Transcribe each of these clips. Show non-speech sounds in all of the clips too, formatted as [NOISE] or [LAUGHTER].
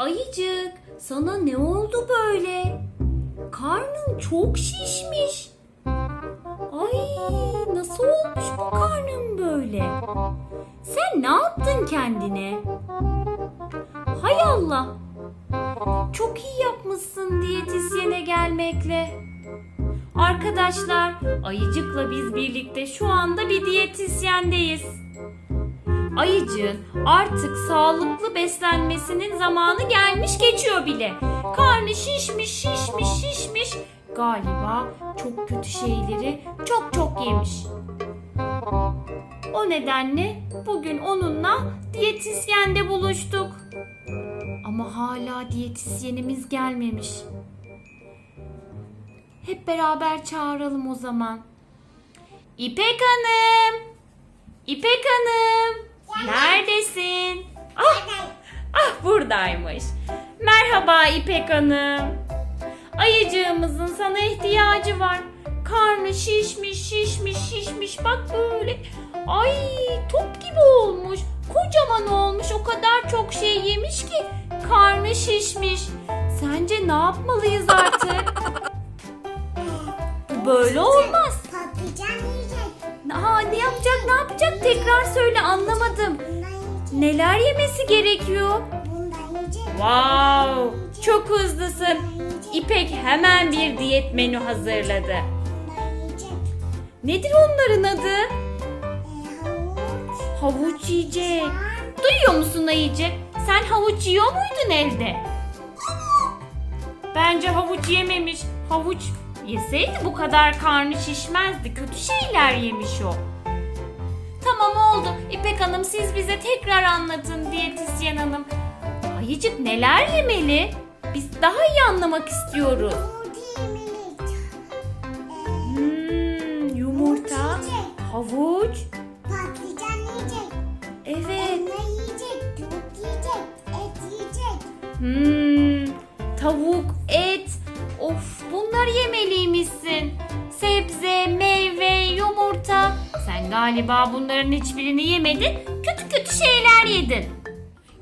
Ayıcık, sana ne oldu böyle? Karnın çok şişmiş. Ay, nasıl olmuş bu karnın böyle? Sen ne yaptın kendine? Hay Allah. Çok iyi yapmışsın diyetisyene gelmekle. Arkadaşlar, Ayıcık'la biz birlikte şu anda bir diyetisyendeyiz. Ayıcığın artık sağlıklı beslenmesinin zamanı gelmiş geçiyor bile. Karnı şişmiş, şişmiş, şişmiş. Galiba çok kötü şeyleri çok çok yemiş. O nedenle bugün onunla diyetisyende buluştuk. Ama hala diyetisyenimiz gelmemiş. Hep beraber çağıralım o zaman. İpek Hanım! İpek Hanım! Neredesin? Ah, ah buradaymış. Merhaba İpek Hanım. Ayıcığımızın sana ihtiyacı var. Karnı şişmiş, şişmiş, şişmiş. Bak böyle. Ay top gibi olmuş. Kocaman olmuş. O kadar çok şey yemiş ki karnı şişmiş. Sence ne yapmalıyız artık? Böyle olmaz. Patlıcan yiyecek. Aa, ne yapacak ne yapacak tekrar söyle anlamadım. Neler yemesi gerekiyor? Bundan yiyecek. Wow çok hızlısın. İpek hemen bir diyet menü hazırladı. Nedir onların adı? Ee, havuç. Yiyecek. Duyuyor musun Ayıcık? Sen havuç yiyor muydun evde? Bence havuç yememiş. Havuç yeseydi bu kadar karnı şişmezdi. Kötü şeyler yemiş o. Tamam oldu. İpek Hanım siz bize tekrar anlatın diyetisyen hanım. Ayıcık neler yemeli? Biz daha iyi anlamak istiyoruz. Hmm, yumurta, havuç. Patlıcan yiyecek. Evet. Elma yiyecek. Tavuk yiyecek. Et yiyecek. Hmm, tavuk, et. Of bunları yemeliymişsin. Galiba bunların hiçbirini yemedin. Kötü kötü şeyler yedin.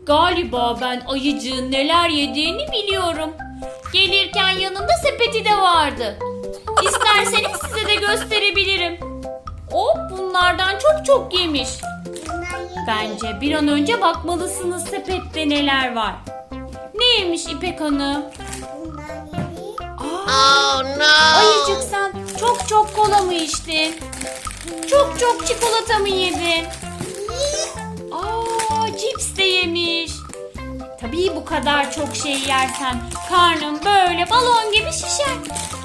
Galiba ben ayıcığın neler yediğini biliyorum. Gelirken yanında sepeti de vardı. İsterseniz size de gösterebilirim. O bunlardan çok çok yemiş. Bence bir an önce bakmalısınız sepette neler var. Neymiş İpek Hanım? Bundan yedi. Aa, Ayıcık sen çok çok kola mı içtin? Çok çok çikolata mı yedin? Aa, cips de yemiş. Tabii bu kadar çok şey yersen karnın böyle balon gibi şişer.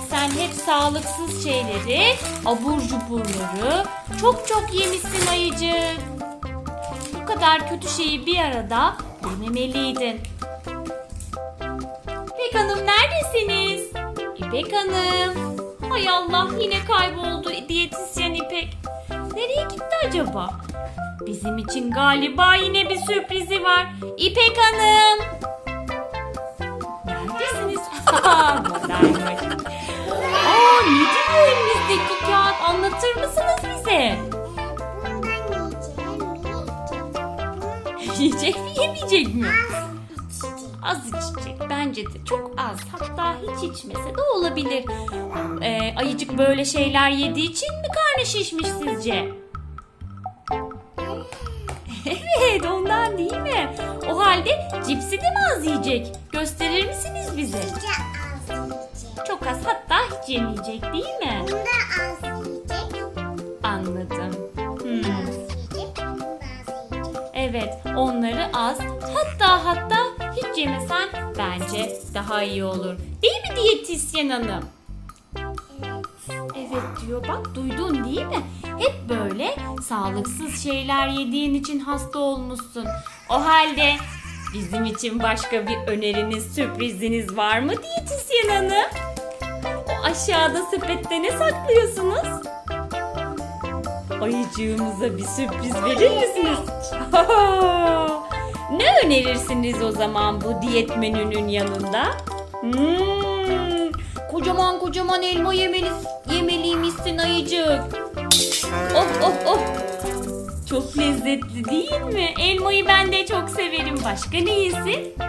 Sen hep sağlıksız şeyleri, abur cuburları çok çok yemişsin ayıcık. Bu kadar kötü şeyi bir arada yememeliydin. İpek Hanım neredesiniz? İpek Hanım. Hay Allah yine kayboldu diyetisyen İpek. Nereye gitti acaba? Bizim için galiba yine bir sürprizi var. İpek Hanım. Neredesiniz? [LAUGHS] Buradaymış. Aa nedir bu elinizdeki kağıt? Anlatır mısınız bize? [LAUGHS] Yiyecek mi yemeyecek mi? Az içecek. Bence de çok az. Hatta hiç içmese de olabilir. Ee, ayıcık böyle şeyler yediği için mi karnı şişmiş sizce? [LAUGHS] Evet ondan değil mi? O halde cipsi de mi az yiyecek? Gösterir misiniz bize? Çok az hatta hiç yemeyecek değil mi? Bundan az yiyecek. Anladım. Hmm. Evet, onları az, hatta yemesen bence daha iyi olur. Değil mi diyetisyen hanım? Evet diyor bak duydun değil mi? Hep böyle sağlıksız şeyler yediğin için hasta olmuşsun. O halde bizim için başka bir öneriniz, sürpriziniz var mı diyetisyen hanım? O aşağıda sepette ne saklıyorsunuz? Ayıcığımıza bir sürpriz verir misiniz? [LAUGHS] ne önerirsiniz o zaman bu diyet menünün yanında? Hmm, kocaman kocaman elma yemeli, yemeliymişsin ayıcık. Oh oh oh. Çok lezzetli değil mi? Elmayı ben de çok severim. Başka ne yesin? [LAUGHS]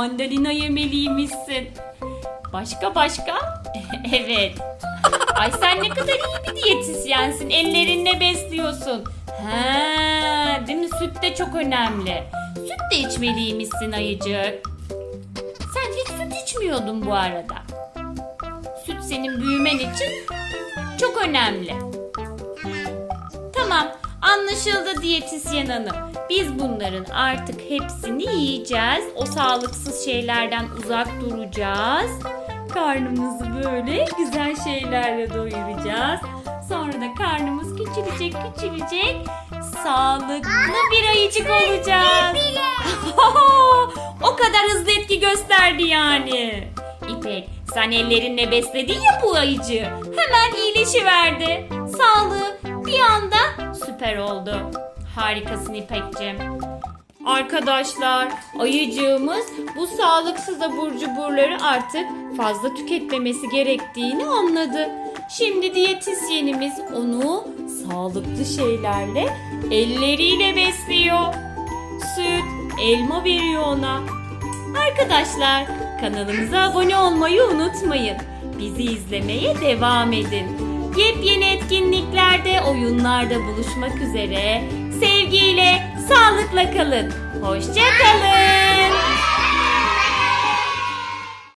mandalina yemeliymişsin. Başka başka? [LAUGHS] evet. Ay sen ne kadar iyi bir diyetisyensin. Ellerinle besliyorsun. Ha, değil mi? Süt de çok önemli. Süt de içmeliymişsin ayıcık. Sen hiç süt içmiyordun bu arada. Süt senin büyümen için çok önemli. Tamam, anlaşıldı diyetisyen hanım. Biz bunların artık hepsini yiyeceğiz. O sağlıksız şeylerden uzak duracağız. Karnımızı böyle güzel şeylerle doyuracağız. Sonra da karnımız küçülecek küçülecek. Sağlıklı bir ayıcık olacağız. [LAUGHS] o kadar hızlı etki gösterdi yani. İpek sen ellerinle besledin ya bu ayıcığı. Hemen iyileşiverdi. Sağlığı bir anda süper oldu. Harikasın İpek'cim. Arkadaşlar ayıcığımız bu sağlıksız abur cuburları artık fazla tüketmemesi gerektiğini anladı. Şimdi diyetisyenimiz onu sağlıklı şeylerle elleriyle besliyor. Süt, elma veriyor ona. Arkadaşlar kanalımıza abone olmayı unutmayın. Bizi izlemeye devam edin. Yepyeni etkinliklerde, oyunlarda buluşmak üzere. Sevgiyle, sağlıkla kalın. Hoşça kalın.